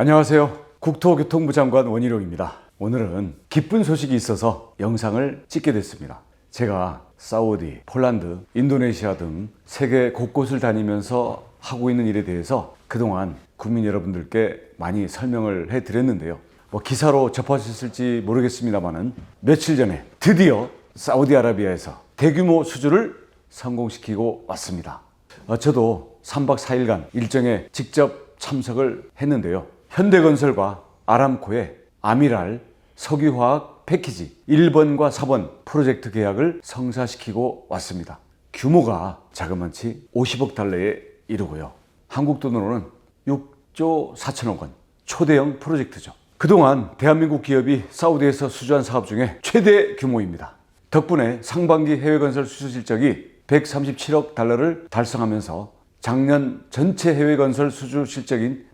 안녕하세요. 국토교통부 장관 원희룡입니다. 오늘은 기쁜 소식이 있어서 영상을 찍게 됐습니다. 제가 사우디, 폴란드, 인도네시아 등 세계 곳곳을 다니면서 하고 있는 일에 대해서 그동안 국민 여러분들께 많이 설명을 해 드렸는데요. 뭐 기사로 접하셨을지 모르겠습니다만은 며칠 전에 드디어 사우디아라비아에서 대규모 수주를 성공시키고 왔습니다. 어, 저도 3박 4일간 일정에 직접 참석을 했는데요. 현대건설과 아람코의 아미랄 석유화학 패키지 1번과 4번 프로젝트 계약을 성사시키고 왔습니다. 규모가 자그만치 50억 달러에 이르고요. 한국 돈으로는 6조 4천억 원 초대형 프로젝트죠. 그동안 대한민국 기업이 사우디에서 수주한 사업 중에 최대 규모입니다. 덕분에 상반기 해외 건설 수주 실적이 137억 달러를 달성하면서 작년 전체 해외 건설 수주 실적인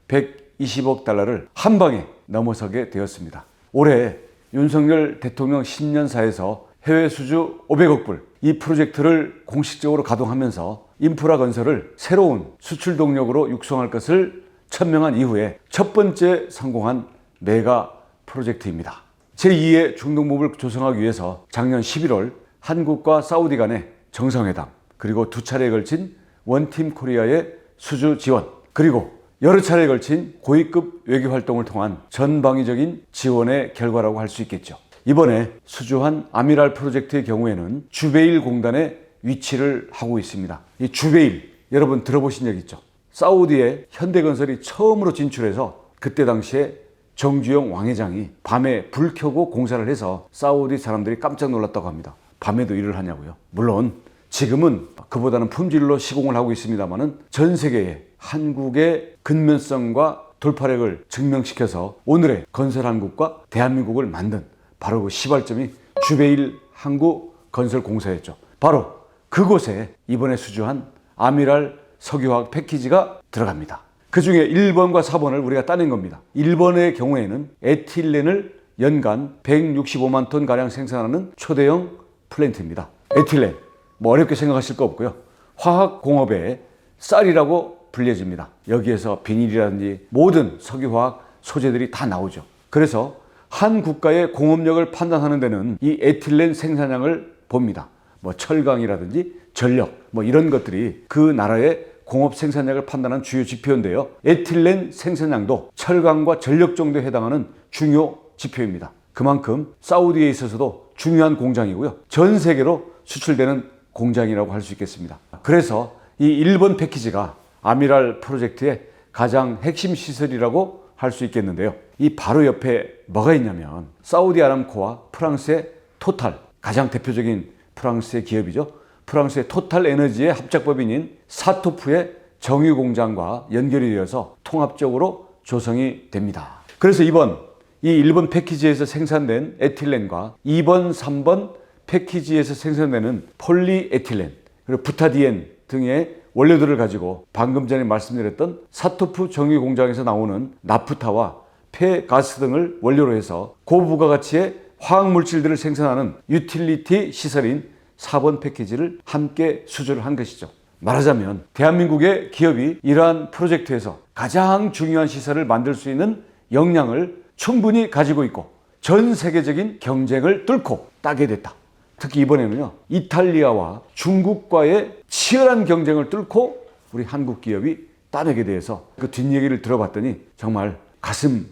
120억 달러를 한 방에 넘어서게 되었습니다. 올해 윤석열 대통령 신년사에서 해외 수주 500억 불 이 프로젝트를 공식적으로 가동하면서 인프라 건설을 새로운 수출 동력으로 육성할 것을 천명한 이후에 첫 번째 성공한 메가 프로젝트입니다. 제2의 중동법을 조성하기 위해서 작년 11월 한국과 사우디 간의 정상회담 그리고 두 차례에 걸친 원팀 코리아의 수주 지원 그리고 여러 차례에 걸친 고위급 외교 활동을 통한 전방위적인 지원의 결과라고 할 수 있겠죠. 이번에 수주한 아미랄 프로젝트의 경우에는 주베일 공단의 위치를 하고 있습니다. 이 주베일 여러분 들어보신 적 있죠? 사우디에 현대건설이 처음으로 진출해서 그때 당시에 정주영 왕회장이 밤에 불 켜고 공사를 해서 사우디 사람들이 깜짝 놀랐다고 합니다. 밤에도 일을 하냐고요. 물론 지금은 그보다는 품질로 시공을 하고 있습니다만은 전 세계에 한국의 근면성과 돌파력을 증명시켜서 오늘의 건설 한국과 대한민국을 만든 바로 그 시발점이 주베일 한국 건설 공사였죠. 바로 그곳에 이번에 수주한 아미랄 석유화학 패키지가 들어갑니다. 그 중에 1번과 4번을 우리가 따낸 겁니다. 1번의 경우에는 에틸렌을 연간 165만 톤 가량 생산하는 초대형 플랜트입니다. 에틸렌 뭐 어렵게 생각하실 거 없고요. 화학 공업의 쌀이라고 불려집니다. 여기에서 비닐이라든지 모든 석유화학 소재들이 다 나오죠. 그래서 한 국가의 공업력을 판단하는 데는 이 에틸렌 생산량을 봅니다. 뭐 철강이라든지 전력 뭐 이런 것들이 그 나라의 공업 생산량을 판단하는 주요 지표인데요. 에틸렌 생산량도 철강과 전력 정도에 해당하는 중요 지표입니다. 그만큼 사우디에 있어서도 중요한 공장이고요. 전 세계로 수출되는 공장이라고 할 수 있겠습니다. 그래서 이 1번 패키지가 아미랄 프로젝트의 가장 핵심 시설이라고 할 수 있겠는데요. 이 바로 옆에 뭐가 있냐면 사우디 아람코와 프랑스의 토탈 가장 대표적인 프랑스의 기업이죠. 프랑스의 토탈 에너지의 합작법인인 사토프의 정유 공장과 연결이 되어서 통합적으로 조성이 됩니다. 그래서 이번 이 1번 패키지에서 생산된 에틸렌과 2번, 3번 패키지에서 생산되는 폴리에틸렌 그리고 부타디엔 등의 원료들을 가지고 방금 전에 말씀드렸던 사토프 정유 공장에서 나오는 나프타와 폐가스 등을 원료로 해서 고부가가치의 화학 물질들을 생산하는 유틸리티 시설인 4번 패키지를 함께 수주를 한 것이죠. 말하자면 대한민국의 기업이 이러한 프로젝트에서 가장 중요한 시설을 만들 수 있는 역량을 충분히 가지고 있고 전 세계적인 경쟁을 뚫고 따게 됐다. 특히 이번에는요, 이탈리아와 중국과의 치열한 경쟁을 뚫고 우리 한국 기업이 따내게 돼서 그 뒷얘기를 들어봤더니 정말 가슴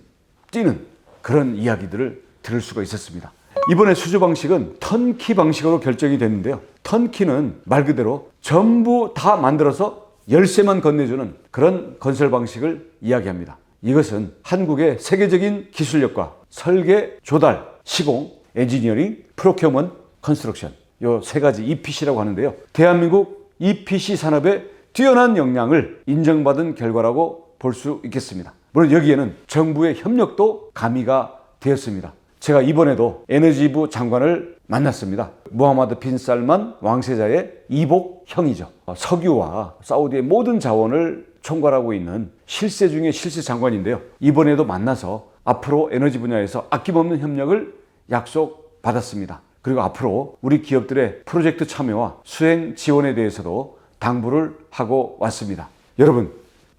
뛰는 그런 이야기들을 들을 수가 있었습니다. 이번에 수주 방식은 턴키 방식으로 결정이 됐는데요. 턴키는 말 그대로 전부 다 만들어서 열쇠만 건네주는 그런 건설 방식을 이야기합니다. 이것은 한국의 세계적인 기술력과 설계, 조달, 시공, 엔지니어링, 프로큐먼, 컨스트럭션 요 세 가지 EPC라고 하는데요. 대한민국 EPC 산업의 뛰어난 역량을 인정받은 결과라고 볼 수 있겠습니다. 물론 여기에는 정부의 협력도 가미가 되었습니다. 제가 이번에도 에너지부 장관을 만났습니다. 무하마드 빈 살만 왕세자의 이복 형이죠. 석유와 사우디의 모든 자원을 총괄하고 있는 실세 중의 실세 장관인데요. 이번에도 만나서 앞으로 에너지 분야에서 아낌없는 협력을 약속받았습니다. 그리고 앞으로 우리 기업들의 프로젝트 참여와 수행 지원에 대해서도 당부를 하고 왔습니다. 여러분,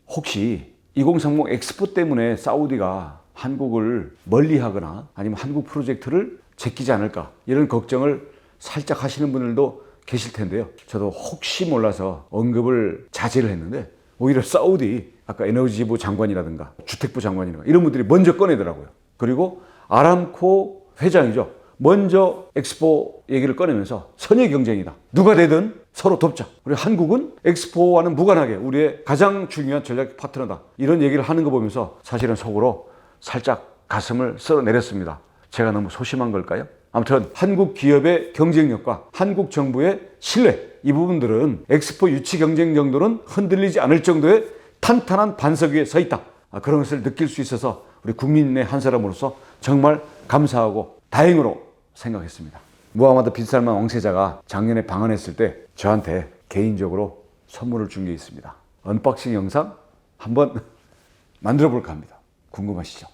혹시 2030 엑스포 때문에 사우디가 한국을 멀리 하거나 아니면 한국 프로젝트를 제끼지 않을까 이런 걱정을 살짝 하시는 분들도 계실 텐데요. 저도 혹시 몰라서 언급을 자제를 했는데 오히려 사우디 아까 에너지부 장관이라든가 주택부 장관이라든가 이런 분들이 먼저 꺼내더라고요. 그리고 아람코 회장이죠. 먼저 엑스포 얘기를 꺼내면서 선의 경쟁이다. 누가 되든 서로 돕자. 우리 한국은 엑스포와는 무관하게 우리의 가장 중요한 전략 파트너다. 이런 얘기를 하는 거 보면서 사실은 속으로 살짝 가슴을 쓸어내렸습니다. 제가 너무 소심한 걸까요? 아무튼 한국 기업의 경쟁력과 한국 정부의 신뢰 이 부분들은 엑스포 유치 경쟁 정도는 흔들리지 않을 정도의 탄탄한 반석 위에 서 있다. 아, 그런 것을 느낄 수 있어서 우리 국민의 한 사람으로서 정말 감사하고 다행으로 생각했습니다. 무하마드 빈 살만 왕세자가 작년에 방한했을 때 저한테 개인적으로 선물을 준 게 있습니다. 언박싱 영상 한번 만들어 볼까 합니다. 궁금하시죠?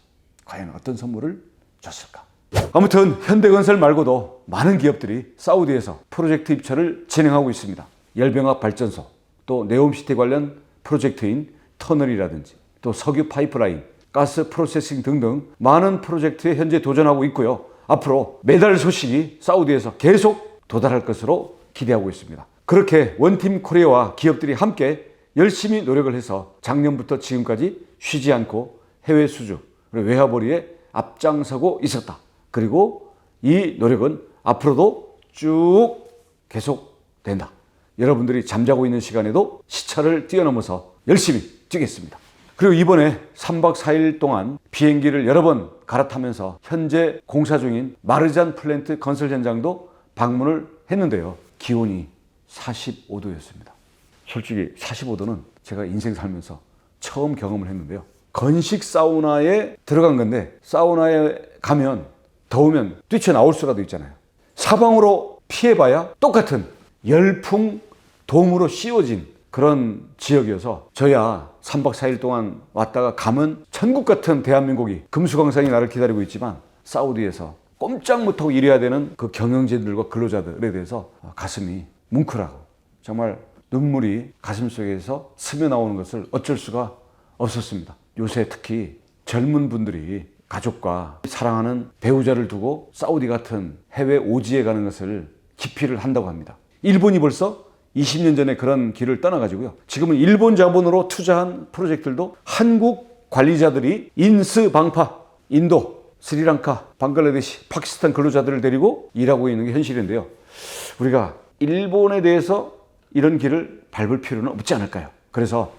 과연 어떤 선물을 줬을까? 아무튼 현대건설 말고도 많은 기업들이 사우디에서 프로젝트 입찰을 진행하고 있습니다. 열병합 발전소, 또 네옴시티 관련 프로젝트인 터널이라든지 또 석유 파이프라인, 가스 프로세싱 등등 많은 프로젝트에 현재 도전하고 있고요. 앞으로 매달 소식이 사우디에서 계속 도달할 것으로 기대하고 있습니다. 그렇게 원팀 코리아와 기업들이 함께 열심히 노력을 해서 작년부터 지금까지 쉬지 않고 해외 수주, 외화벌이에 앞장서고 있었다. 그리고 이 노력은 앞으로도 쭉 계속된다. 여러분들이 잠자고 있는 시간에도 시차를 뛰어넘어서 열심히 뛰겠습니다. 그리고 이번에 3박 4일 동안 비행기를 여러 번 갈아타면서 현재 공사 중인 마르잔 플랜트 건설 현장도 방문을 했는데요. 기온이 45도였습니다. 솔직히 45도는 제가 인생 살면서 처음 경험을 했는데요. 건식 사우나에 들어간 건데 사우나에 가면 더우면 뛰쳐나올 수라도 있잖아요. 사방으로 피해봐야 똑같은 열풍 돔으로 씌워진 그런 지역이어서 저야 3박 4일 동안 왔다가 가면 천국 같은 대한민국이 금수강산이 나를 기다리고 있지만 사우디에서 꼼짝 못하고 일해야 되는 그 경영진들과 근로자들에 대해서 가슴이 뭉클하고 정말 눈물이 가슴 속에서 스며 나오는 것을 어쩔 수가 없었습니다. 요새 특히 젊은 분들이 가족과 사랑하는 배우자를 두고 사우디 같은 해외 오지에 가는 것을 기피를 한다고 합니다. 일본이 벌써 20년 전에 그런 길을 떠나가지고요. 지금은 일본 자본으로 투자한 프로젝트들도 한국 관리자들이 인스 방파, 인도, 스리랑카, 방글라데시, 파키스탄 근로자들을 데리고 일하고 있는 게 현실인데요. 우리가 일본에 대해서 이런 길을 밟을 필요는 없지 않을까요? 그래서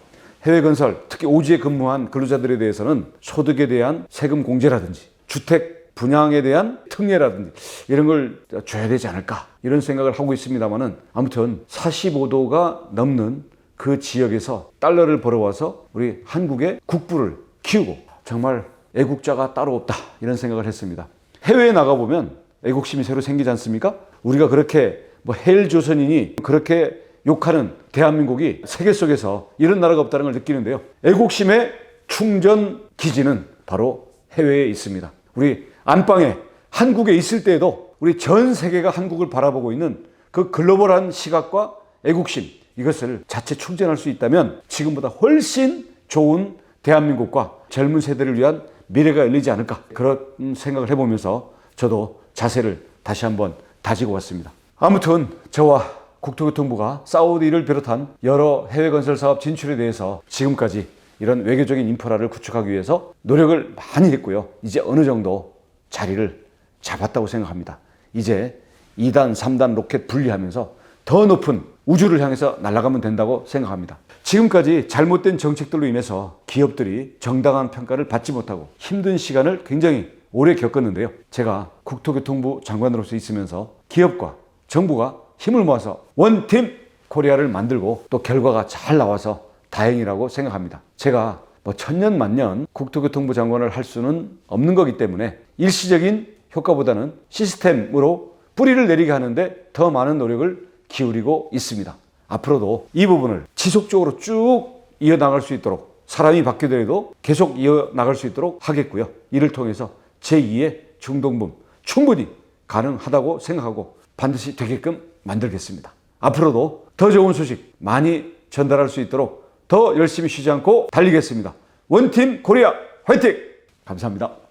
해외 건설, 특히 오지에 근무한 근로자들에 대해서는 소득에 대한 세금 공제라든지 주택 분양에 대한 특례라든지 이런 걸 줘야 되지 않을까 이런 생각을 하고 있습니다만은 아무튼 45도가 넘는 그 지역에서 달러를 벌어와서 우리 한국의 국부를 키우고 정말 애국자가 따로 없다 이런 생각을 했습니다. 해외에 나가 보면 애국심이 새로 생기지 않습니까? 우리가 그렇게 뭐 헬 조선인이 그렇게 욕하는 대한민국이 세계 속에서 이런 나라가 없다는 걸 느끼는데요. 애국심의 충전 기지는 바로 해외에 있습니다. 우리 안방에 한국에 있을 때에도 우리 전 세계가 한국을 바라보고 있는 그 글로벌한 시각과 애국심 이것을 자체 충전할 수 있다면 지금보다 훨씬 좋은 대한민국과 젊은 세대를 위한 미래가 열리지 않을까 그런 생각을 해보면서 저도 자세를 다시 한번 다지고 왔습니다. 아무튼 저와 국토교통부가 사우디를 비롯한 여러 해외 건설 사업 진출에 대해서 지금까지 이런 외교적인 인프라를 구축하기 위해서 노력을 많이 했고요. 이제 어느 정도 자리를 잡았다고 생각합니다. 이제 2단, 3단 로켓 분리하면서 더 높은 우주를 향해서 날아가면 된다고 생각합니다. 지금까지 잘못된 정책들로 인해서 기업들이 정당한 평가를 받지 못하고 힘든 시간을 굉장히 오래 겪었는데요. 제가 국토교통부 장관으로서 있으면서 기업과 정부가 힘을 모아서 원팀 코리아를 만들고 또 결과가 잘 나와서 다행이라고 생각합니다. 제가 뭐 천년 만년 국토교통부 장관을 할 수는 없는 거기 때문에 일시적인 효과보다는 시스템으로 뿌리를 내리게 하는데 더 많은 노력을 기울이고 있습니다. 앞으로도 이 부분을 지속적으로 쭉 이어나갈 수 있도록 사람이 바뀌더라도 계속 이어나갈 수 있도록 하겠고요. 이를 통해서 제2의 중동붐 충분히 가능하다고 생각하고 반드시 되게끔 만들겠습니다. 앞으로도 더 좋은 소식 많이 전달할 수 있도록 더 열심히 쉬지 않고 달리겠습니다. 원팀 코리아 화이팅! 감사합니다.